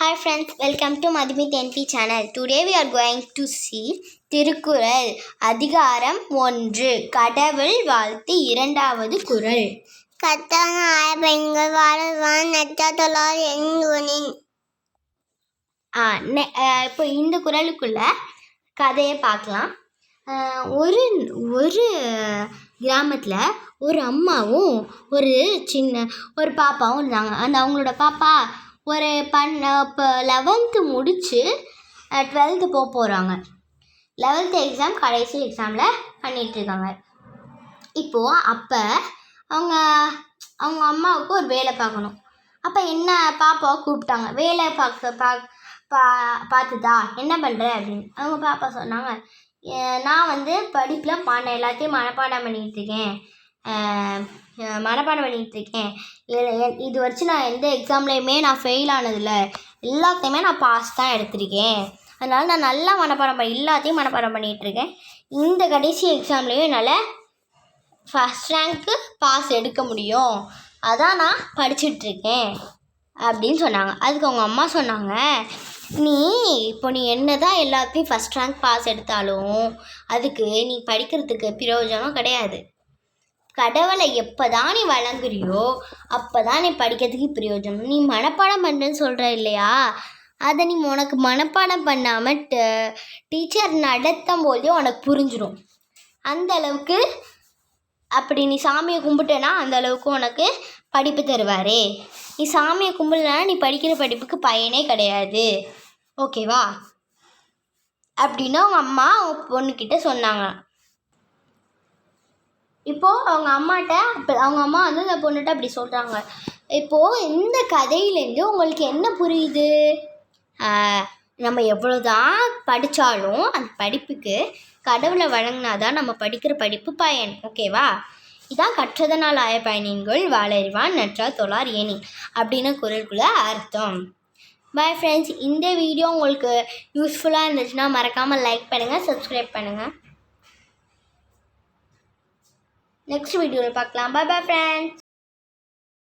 Hi friends, welcome to Madhumit NP channel. Today we are going to see Thirukkural அதிகாரம் ஒன்று கடவுள் வாழ்த்து இரண்டாவது குறள். கத்தான ஆய பெண்கள் வாழ்வான் நட்சத்திரம் எண்ணுனின் ஆ, நெ- ஆ, இப்போ இந்த குறளுக்குள்ள கதையை பார்க்கலாம். ஒரு ஒரு கிராமத்தில் ஒரு அம்மாவும் ஒரு சின்ன ஒரு பாப்பாவும் இருந்தாங்க. அந்த அவங்களோட பாப்பா ஒரு பன் இப்போ லெவன்த்து முடித்து டுவெல்த்து போக போகிறாங்க லெவல்த்து எக்ஸாம் கடைசி எக்ஸாமில் பண்ணிகிட்ருக்காங்க இப்போது அப்போ அவங்க அவங்க அம்மாவுக்கு ஒரு வேலை பார்க்கணும். அப்போ என்ன பாப்பாவை கூப்பிட்டாங்க? வேலை பார்க்க பா பா பார்த்துதா? என்ன பண்ணுற அப்படின்னு. அவங்க பாப்பா சொன்னாங்க நான் வந்து படிப்பில் பாடம் எல்லாத்தையும் மனப்பாடம் பண்ணிகிட்ருக்கேன் மனப்பாடம் பண்ணிகிட்டு இருக்கேன் இது வரைக்கும் நான் எந்த எக்ஸாம்லேயுமே நான் ஃபெயில் ஆனதில்ல. எல்லாத்தையுமே நான் பாஸ் தான் எடுத்திருக்கேன். அதனால் நான் நல்லா மனப்பாடம் பண்ணி எல்லாத்தையும் மனப்பாடம் பண்ணிகிட்ருக்கேன் இந்த கடைசி எக்ஸாம்லேயும் என்னால் ஃபஸ்ட் ரேங்க்கு பாஸ் எடுக்க முடியும். அதான் நான் படிச்சுட்டு இருக்கேன் அப்படின்னு சொன்னாங்க. அதுக்கு அவங்க அம்மா சொன்னாங்க நீ இப்போ நீ என்ன தான் எல்லாத்தையும் ஃபஸ்ட் ரேங்க் பாஸ் எடுத்தாலும் அதுக்கு நீ படிக்கிறதுக்கு பிரயோஜனம் கிடையாது. கடவுளை எப்போதான் நீ வழங்குறியோ அப்போ தான் நீ படிக்கிறதுக்கு பிரயோஜனம். நீ மனப்பாடம் பண்ணுன்னு சொல்கிற இல்லையா? அதை நீ உனக்கு மனப்பாடம் பண்ணாமல் டீச்சர் நடத்தும் போதே உனக்கு புரிஞ்சிடும் அந்த அளவுக்கு அப்படி நீ சாமியை கும்பிட்டேன்னா அந்த அளவுக்கு உனக்கு படிப்பு தருவார். நீ சாமியை கும்பிடலனா நீ படிக்கிற படிப்புக்கு பயனே கிடையாது. ஓகேவா அப்படின்னு அவங்க அம்மா அவங்க பொண்ணுக்கிட்ட சொன்னாங்க இப்போது அவங்க அம்மாட்ட அவங்க அம்மா வந்து அந்த பொண்ணுகிட்ட அப்படி சொல்கிறாங்க இப்போது இந்த கதையிலேருந்து உங்களுக்கு என்ன புரியுது? நம்ம எவ்வளோ தான் படித்தாலும் அந்த படிப்புக்கு கடவுளை வழங்கினா தான் நம்ம படிக்கிற படிப்பு பயன். ஓகேவா? இதான் கற்றதனால் ஆய பயணிகள் வாழறிவான் நற்றா தொழார் ஏனி அப்படின்னு குரலுக்குள்ள அர்த்தம். பாய் ஃப்ரெண்ட்ஸ் இந்த வீடியோ உங்களுக்கு யூஸ்ஃபுல்லாக இருந்துச்சுன்னா மறக்காமல் லைக் பண்ணுங்கள் சப்ஸ்கிரைப் பண்ணுங்கள் நெக்ஸ்ட் வீடியோவில் பார்க்கலாம். பாய் பாய் ஃப்ரெண்ட்ஸ்